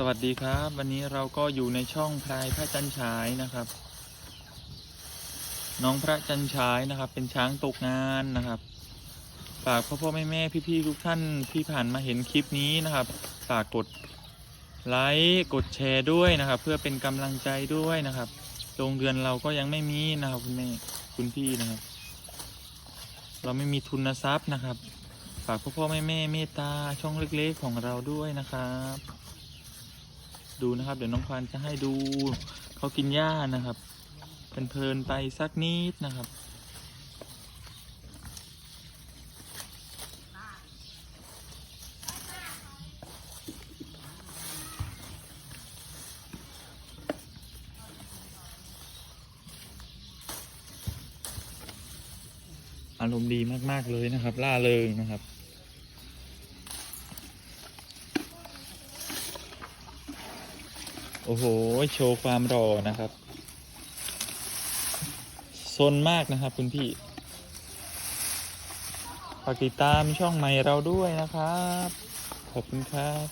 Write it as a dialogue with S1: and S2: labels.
S1: สวัสดีครับ วันนี้เราก็อยู่ในช่องพลายพระจันฉายนะครับ น้องพระจันฉายนะครับ เป็นช้างตกงานนะครับฝากพ่อพ่อแม่แม่พี่พี่ๆทุกท่านที่ผ่านมาเห็นคลิปนี้นะครับฝากกดไลค์กดแชร์ด้วยนะครับ เพื่อเป็นกำลังใจด้วยนะครับโรงเรือนเราก็ยังไม่มีนะครับคุณแม่คุณพี่นะครับ เราไม่มีทุนทรัพย์นะครับ ฝากพ่อพ่อแม่แม่เมตตาช่องเล็กๆของเราด้วยนะครับ ดูนะครับ เดี๋ยวน้องควานจะให้ดูเขากินหญ้านะครับเพลินๆไปสักนิดนะครับอารมณ์ดีมาก ๆ เลยนะครับ ล่าเริงนะครับ โอ้โห โชว์ความรอนะครับซนมากนะครับคุณพี่ฝากติดตามช่องใหม่เราด้วยนะครับ ขอบคุณครับ